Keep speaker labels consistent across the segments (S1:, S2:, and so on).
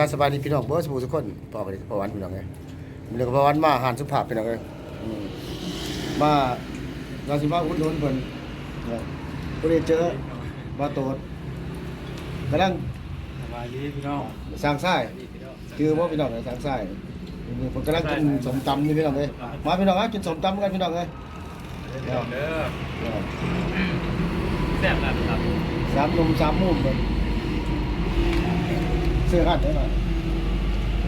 S1: ทายสบายดีพี่น้องเบิร์สบูทุกคนพอไปพอวันพี่น้องไงมันเลยก็พอวันมาอาหารสุภาพพี่น้องเลยอืมมาเราสิมาอุ่นนเพิ่นเนี่ยบ่ได้เจอมาโตดกำลัง
S2: สบายดีพี่น้อง
S1: สร้างไส้คือว่าพี่น้องเนี่ยสร้างไส้นี่ผมกำลังกินสมตำนี่พี่น้องเลยมาพี่น้องฮะกินสมตำกันพี่น้องเลย
S2: เด้อเด้อ
S1: เออ
S2: แซ่บแบบครับ
S1: สามนมสามมุมเลย เสื้อขาดได้หน่อยเอ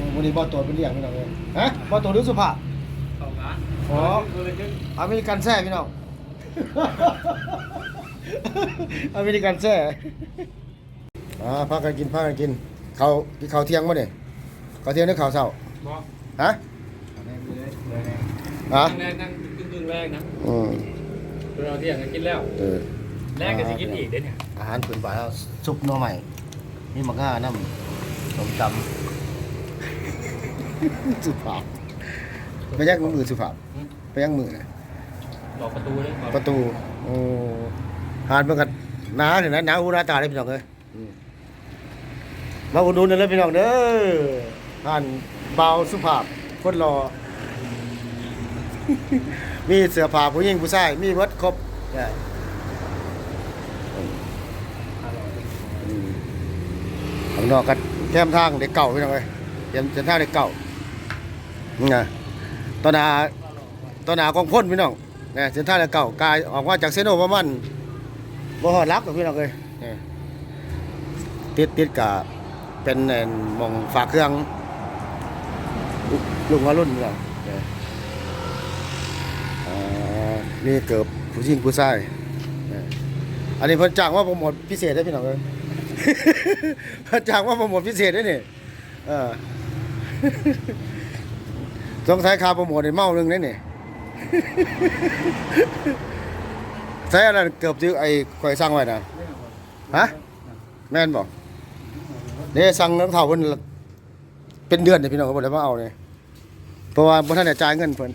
S1: อวันนี้บอตัวเป็นเรียงพี่น้องเลยฮะบอตัวหรือสุภาพ
S2: เข้างาน
S1: อ๋อ
S2: คือเลยจึง
S1: อเมริกันแซ่พี่น้องอเมริกันแซ่อ่าพากันกินพากันกินเขาวกินข้าวเที่ยงมั้เนี่ยข้าวเที่ยงหรือข้าวเช้า
S2: บอก
S1: ฮะ
S2: แรงเลยแรง
S1: ฮะ
S2: แรงนั่งกึ่งกึ่งแรงนะ
S1: อืม
S2: เราเที่ยงกันกินแล้ว
S1: เออ
S2: แรงก็จะกินอีกเด้เนี่ย
S1: อาหารพื้นบ้านเราซุปหน่อใหม่ นี่มังง่าน้ำสมตำสุภาพไปยังมือสุภาพไปยังมือน่ะ
S2: บอกประตูเลยบอก
S1: ประตู โอ้หานเพิ่งกันหนาถึงนะหนาหูหนาตาเลยพี่น้องเอ้ยอืมมาอุดหนุนเลยพี่น้องเด้อหานเบาสุภาพคนรอ มีเสื้อผ้าผู้หญิงผู้ชายมีเบิดครบใช่อืมข้าง นอกกันแคมทางเด็กเก่าพี่น้องเอ้ยเตรียมเส้นทาเด็กเก่านี่ไงตอนหนาตอนหนากองพ่นพี่น้องเนี่ยเส้นทางเก่ากายออกมาจากเซโนประมาณบ่ฮอดรักหรอพี่น้องเอ้ยนี่ติดติดกับเป็นเอ่อหมองฝากเครื่องลุงว่ารุ่นพี่น้องเนี่ยอ่านี่เกือบผู้หญิงผู้ชายเนี่ยอันนี้เพิ่นจ้างว่าโปรโมทพิเศษได้พี่น้องเอ้ย พิ่นจ้างว่าโปรโมทพิเศษด้อนี่เออสงสัยคาโปรโมทได้เมาหนึงได้อนี่ใช้อะไรเกือบจื้อไอ้ข่อยสั่งไว้นะฮะแม่นบอกเนี่ยสั่งน้ำเท่าเพิ่นเป็นเดือนเนี่ยพี่น้องก็บ่ได้มาเอาเนี่ยเพราะว่าบ่ทันจ่ายเงินเพิ่น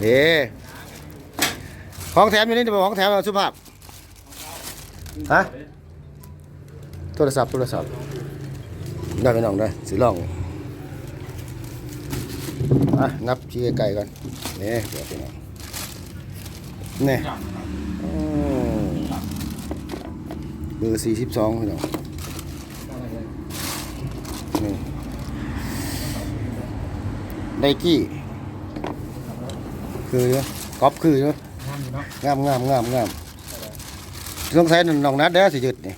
S1: เด้ของแถมอยู่นี่จะบ่ของแถมสุภาพ ฮะโทรศัพท์โทรศัพท์ได้พี่น้องได้สิลองอะนับชี้ไก่ๆก่อนนี่เดี๋ยวพี่น้องนี่เบอร์สี่สิบสองพี่น้องนี่ไดกี้คือเนาะก๊อปคือเนาะ
S2: งามอยู่เนาะ
S1: งามงามงามงาม สงสัยน้องนัดเด้อสิหยุดนี่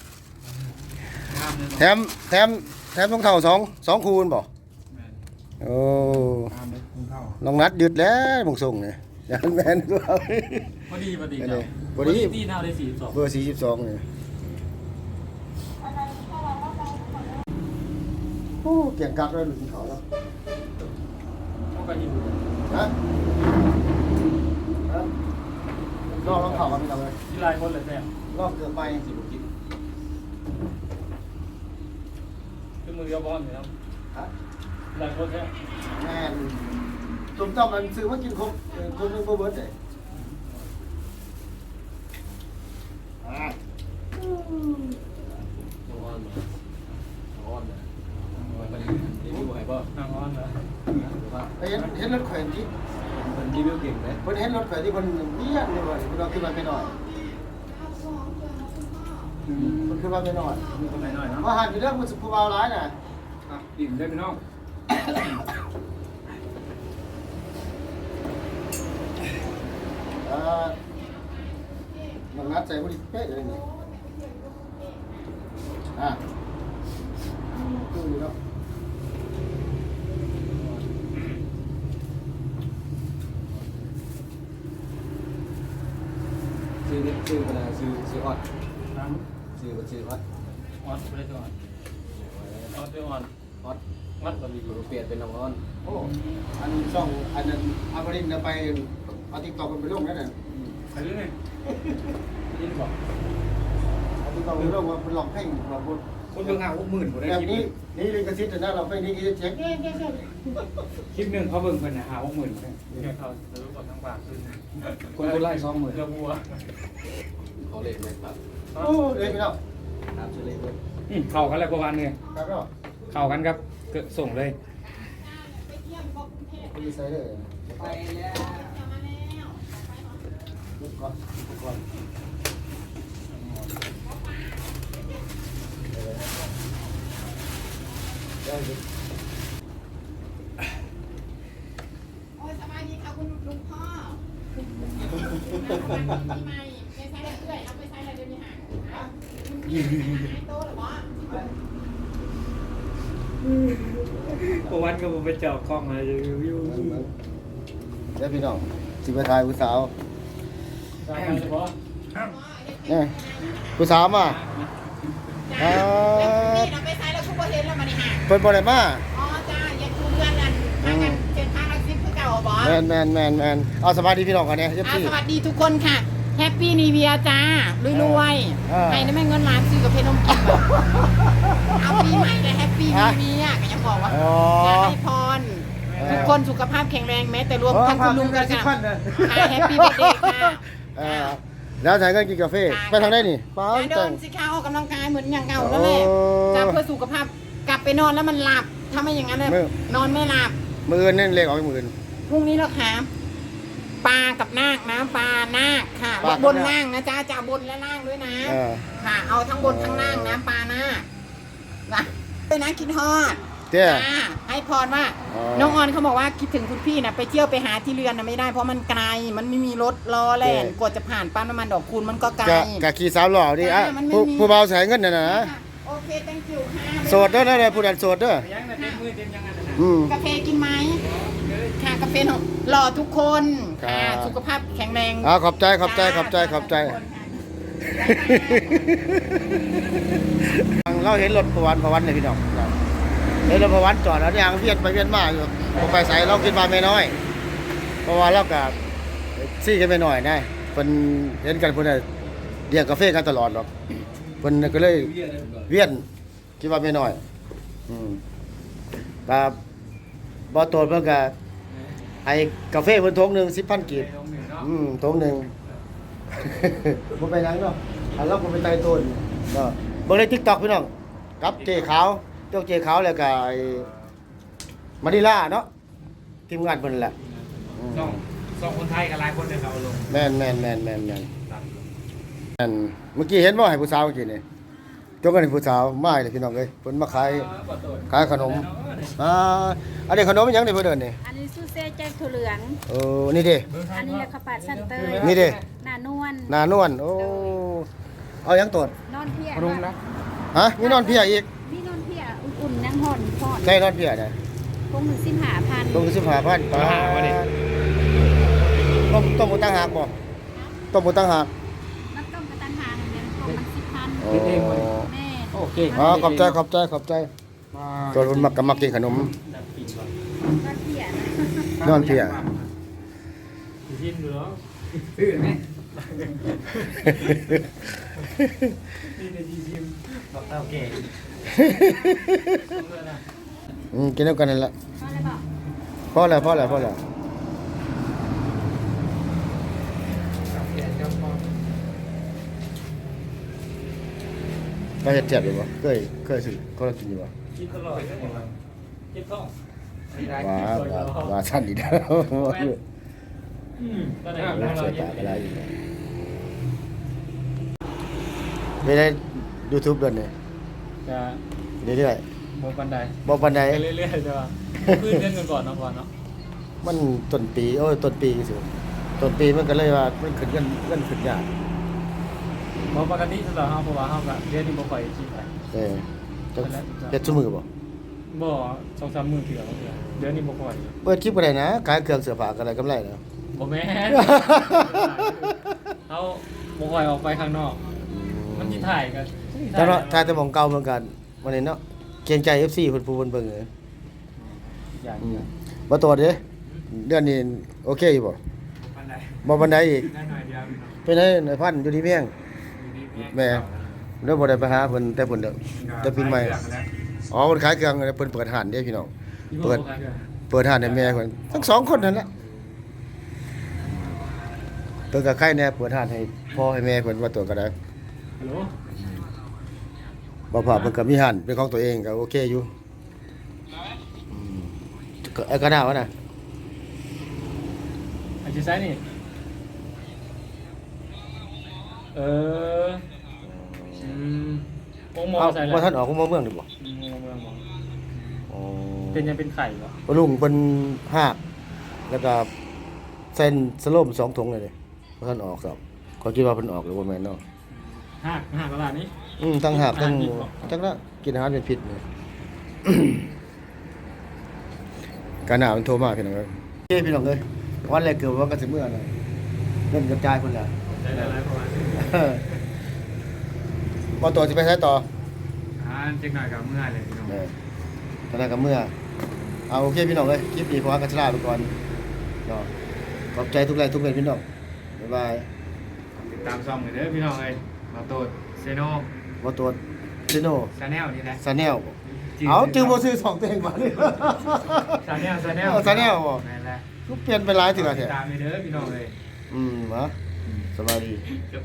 S2: งามเลย
S1: แถมแถมแถมต้องเท่าสองสองคูณบ่โอ้
S2: งามเลยคุณเข้า
S1: น้องนัดหยุดแล้วมงส่งเนี่ยยันแมนก็เอา
S2: พอดีพอดี
S1: อัน
S2: เจ้า
S1: นี้พอดี
S2: ที่หน้าได้สี่สอง
S1: เบอร์สี่สิบสองเนี่ยโอ้เก่งกักเลยหลุดเขาแล้ว
S2: เขาก็อยู่
S1: ฮะฮะลอกลองเข่ามาพี่น้องเลย
S2: ที่ลายคนเลยแซ่ บ
S1: ลอกเกือบไป
S2: สิบกินคือมือเดียวบอลอยู่แล้ว
S1: ฮะ
S2: ลายคนแซ่บ
S1: แม่นจุ่มต้มมันซื้อมากินครบเออคนหนึงบ่เบิร์ดเลยอ่า
S2: บอลเลยบอลเลยมันรีวิวให้บ่นางบอลเลย
S1: ไปเห็นเห็นรถแขวนที่
S2: มันรีวิวเก่งไหม
S1: เพิ่นเห็นรถแขวนที่เพิ่นเบี้ยนเลยว่าพี่น้องขึ้นมาไปหน่อย เพิ่นขึ้นมาไปหน่อย
S2: มีคนไหนหน่อยเนาะ
S1: ว่าหากอยู่เรื่องมันสุภาพร้ายน่ะ
S2: ดิ่มได้พี่น้อง
S1: เอ่อน้องนัดใส่บ่ดีเป๊ะเลยนี่อะคืออยู่เนาะ
S3: ชื่อชื่อมันอะไรชื่อชื่อออด
S2: น้
S3: ชื่อมันชื่อออดำ
S2: ออดไม่ได้ตัวออดออดตัวออด
S3: ออด
S2: มัดก็มี
S3: เปลี่ยนเป็นน้องออน
S1: โอ้อันช่องอันนั้นอาบรินทร์น่ะไปเอาติ๊กต็อกกันไปลงนั่นน่ะ
S2: ใครรู้ไหมยินบอก
S1: เอาติ๊กต็อกไปลงว่าเพิ่นร้องเพลงว่าเพิ่น
S2: คนเบิ่งหาหกหมื่นผมได้
S1: แบบ
S2: คลิป
S1: นี้นี่ลิขสิทธิ์นะเราเพลงนี้ก็เช็คเอ๊ะเอ๊ะเอ๊ะ
S2: คลิปหนึ่งเขาเบิ่งเพิ่นนะหาหกหมื่นเนี่ยเขาซื้อกดทั้งบาทขึ้น
S3: คนคนไล่สองหมื่น
S2: เรือบัว
S3: เขาเล่นไหมครับ
S1: โอ้เอ้ยพี่น้อง
S3: ตามชื่อเล่นด้วย
S1: เอื
S3: มเข้ากันแล้วประมาณนี้
S1: ครับเนาะ
S3: เข้ากันครับก็ส่งเลย
S1: มีใส่เลยไปแล้วก่อนก่อน
S4: โอ้ยสบายดีค่ะคุณลุงพ่อปีใหม่ไปใช้อะไรเอื้อยเอาไปใช้อะไรเดี๋ยวนี้หาหายโตหรอวะ
S3: ประวันก็ผมไปเจาะกล้องมาจะวิว
S1: เดี๋ยวพี่น้องสิไปถ่ายผู้สาว
S3: ใช่เฉพาะ
S1: นี่ผู้สาวมา
S4: จ้าแล้วนี่เราไปใช้แล้วทุกประเทศแล้วมาในหา
S1: เพิ่นบ่ได้มา
S4: อ๋อจ้าอย่าคุเพื่อนกันทางกันเจ็ดทางลักซิปคือเก่าบอส
S1: แมนแมนแมนแมนเอาสบายดีพี่น้องกันเนี่ยเอฟ
S4: อ่า
S1: ซี
S4: สวัสดีทุกคนค่ะ แฮปปี้นีเวียจ้ารวยๆ
S1: เออ
S4: ให้ได้แม่เงินล้านซื้อกับเพนมกินแบบเอาปีใหม่เลยแฮปปี้นีเวียก็ยังบอกว่า
S1: อ๋อ
S4: อยากให้พรทุกคนสุขภาพแข็งแรงแม้แต่รวมทั้งคุณลุงกันค่ะแฮปปี้เบอร์เดย์ค่ะ
S1: เออแล้วถ่ายกันกินกาแฟไปทางได้นี่ป้า
S4: เดิ
S1: แต่ง
S4: นสิคะออกกำลังกายเหมือนอย่างเก่าแล้วแหละ
S1: โอ้
S4: จะเพื่อสุขภาพกลับไปนอนแล้วมันหลับถ้าไม่อย่างนั้นน่ะ
S1: ไม่
S4: นอนไม่หลับ
S1: มืออื่นนี่เลขออกมืออื่น
S4: พรุ่งนี้เราค่ะ ปลากับนาคนะปลานาคค่ะ
S1: ปลากับ
S4: บน
S1: นาค
S4: ล่างนะจ๊ะจะบนและล่างด้วยนะ
S1: เออ
S4: ค่ะ เอาทั้งบนทั้งล่างนะปลานาคนะไปนะกินทอด
S1: เจ้
S4: อ่าให้พรว่า
S1: อ๋อ
S4: น้องออนเขาบอกว่าคิดถึงคุณพี่นะไปเที่ยวไปหาที่เรือนนะไม่ได้เพราะมันไกล มันไม่มีรถรอแล่น
S1: เออ
S4: กว่าจะผ่านปั๊มน้ำมันดอกคูณมันก็ไกล
S1: กะกะขี่สาวหล่อดิอะ
S4: อ่ามันไม่
S1: ผู้
S4: มี
S1: ผู้เบาใส่เงินน่ะนะ
S4: โอเค thank you ค่ะ
S1: โสดเด้อเด้อเด้อผู้นั้นโสดเด้อ
S3: ยังแต่เต็มมือเต็มยังไงนะ
S1: อืม
S4: กาแฟกินไหมค่ะ กาแฟหนูหล่อทุกคน
S1: ครับ
S4: อ่าสุขภาพแข็งแรง
S1: อ่าขอบใจขอบใจขอบใจขอบใจ เราเห็นรถประวันประวันเลยพี่น้องเห็นรถประวันจอดแล้วยางเวียนไปเวียนมาอยู่ผมไปใส่เรากินมาไม่น้อย เพราะว่าเรากับซี่กันไปหน่อยนะเพิ่นเห็นกันเพิ่นน่ะเรียกกาแฟกันตลอดหรอกเพิ่นก็เลย
S2: เบี้ยได้ก่อน
S1: เวียนคิดว่าไม่น้อย อืมกับบ่โตนเพิ่นก็ ให้กาแฟเพิ่นทงหนึง10,000กีบ
S3: ลงหนึ่งเนาะ
S1: อืมทงหนึงบ่ไปหยังเนาะอันเราบ่ไปไต่ต้นก็เบิ่งใน TikTok พี่น้องกับเจขาวเจ้าเจขาวแล้วก็ไอ้มานิลาเนาะทีมงานเพิ่นแหละอืม
S3: สองสองคนไทยกับหลายคนเนี่ยเขาเอาลง
S1: แม่นแม่นแม่นแม่นแม่น
S3: ตัด
S1: แม่นเมื่อกี้เห็นบ่ให้ผู้สาวเมื่อกี้นี่ จกกันให้ผู้สาวมาเลยพี่น้องเอ้ยเพิ่นมาขายขายขนมอ่าอันนี้ขนมอิหยังนี่เพิ่นเอิ้นนี่
S5: อันนี้ซูเซ่แจ็คถั่วเหลือง
S1: เออนี่เด้
S5: อันนี้แหละข้าวผัดสันเตย
S1: นี่เด้
S5: หนานวล
S1: หน้านวลโอ้เอาหยังตรวจ
S5: นอนเพีย
S3: รุงนะ
S1: ฮะมีนอนเพียอีก
S5: นี่นอนเพียอุ่นๆนั่งห่อนห่อน
S1: ได้นอนเพียได้
S5: คงถึงสิบหาพัน
S1: ลงสิบห้าพันต้มต้มหมูตั้งหากบ่ต้มหมูตั้งหาก
S5: น้ำต้มกระตันหางเนี่ยคงมันสิบพัน
S1: โอ้
S5: แม่
S3: โอเค
S1: อ๋อขอบใจขอบใจขอบใจตัวคนมักก็มักกินขนม
S5: นอนเพียนะ
S1: นอนเพีย
S3: ชิมดูเนาะซื้อไหมนี่ในจีชิมบอกเต้าแก่
S1: อืมกินแล้วกันนั่นแหละ
S5: ก็เลยบอก
S1: พอแล้วพอแล้วพอแล้ว ก็เฮ็ดเจ็บอยู่บ่เคยเคยสิก็กินอยู่บ่
S3: คิดตลอดเลยคิดท่อง
S1: ว่าว่าว่าสั้นอีกแล้ว
S3: อืมตอนไหน
S1: เสี
S3: เรา
S1: ย
S3: เย็
S1: ตา
S3: น
S1: อะไรอยู่ไม่ได้ YouTube เดือนนี้
S3: จะ
S1: เรื่อย
S3: โมบันได
S1: ๆบ่ปานใด
S3: ไปเรื่อยๆใช่ป่ะพื้นเดือนกันก่อนเนาะก่อนเนาะ
S1: มันต้นปีโอ้ยต้นปีสิต้นปีมันก็เลยว่ามันขึ้นกันเงินขึ้นยาก
S3: เพราะปกติสำหรับเฮาเพราะว่าเฮาแบบเดือนนี้บ่ค่อยคิดไป
S1: เออจะเฮ็ดซุมือบ่
S3: บ่สองสามหมื่นเถื่อบ่เถื่อเดือนนี้บ่ค่อย
S1: เปิดคลิปก็ได้นะขายเครื่องเสื้อผ้าก็ได้กำไรแล้ว
S3: บ่แม่นเฮาบ่ค่อยออกไปข้างนอก มันสิถ่ายกัน
S1: แต่เนาะถ่ายแต่หม่องเก่าเหมือนกันวันนี้เนาะเกรงใจ FC เพิ่นผู้เพิ่นเบิ่งเออ
S3: อย่าง
S1: อืมบ่ตรวจเด้เดือนนี้โอเคอยู่บ่
S3: ปันได
S1: บ่ปานใดอีก
S3: ได้หน่อยเดียวพี่น้อง
S1: เป็นไงนายพันธุ์อยู่ที่เพียง แม่เด้บ่ได้ไปหาเพิ่นแต่เพิ่นเด้อแต่ปีใหม่อ๋อเพิ่นขายเครื่องเพิ่นเปิดห้านเด้พี่น้องเปิดเปิดห้านให้แม่เพิ่นทั้งสองคนนั่นแหละตัวกับใครแน่เปิดห้านให้พ่อให้แม่เพิ่นว่าตัวก็ได้
S3: ฮัลโหล
S1: บ่ผ่ามันก็มีหันเป็นของตัวเองก็โอเคอยู่อืมก็ไอ้กระดาวะน่ะ
S3: อันที่ใช้นี่ เอออืมมองมอง
S1: เอา
S3: ใส่เลย
S1: บ่ท่านออกของเมืองดิบ่
S3: อืมมองเมืองมอง
S1: อ๋อ
S3: เป็นยังเป็นไข่ปะ
S1: บ่ลุงเพิ่นหากแล้วก็เส้นสโลมสองถุงเลยเด้บ่ท่านออกครับก็คิดว่าเพิ่นออกหรือบ่แม่นเนาะ
S3: หักหักตลาดนี้
S1: อืมทั้งหากทั้ง
S3: อาหารพิษบ่
S1: จังละกินอาหารเป็นพิษเนี่ย การหนามันโทรมาพี่น้องเอ้ยเอ้ยพี่น้องเอ้ยวันแรกเกิดว่ากันสิเมื่อน่ะเงินกระจายพุ่นล่ะ
S3: ใช้หลายๆประมาณ
S1: บ่ต่อสิไปใช้ต่อ
S3: อ่าเจ๊กหน่อยกับเมื่อเลยพี่น้อง
S1: เออตอนนั้นก็เมื่อ เอาโอเคพี่น้องเอ้ยคลิปนี้พอกันชลาไปก่อนเนาะขอบใจทุกแรงทุกเม็ดพี่น้องบ๊ายบาย
S3: ติดตามซ่อมกันเด้อพี่น้องเลยมาโตดเซโน
S1: บ่ตัวซิโน
S3: ชาแนลนี่แหละ
S1: ซาแนลเอาจือบ่ซื้อสองตัวเองมาเลย
S3: ชาแนลชาแนล
S1: เอา Channel บ่
S3: นั่นแหละ
S1: กูเปลี่ยนไปหลายเทื่อ
S3: ติ
S1: แท้
S3: ดตามไปเด้อพี่น้องเลย
S1: อืมมาสบายดี
S3: จบ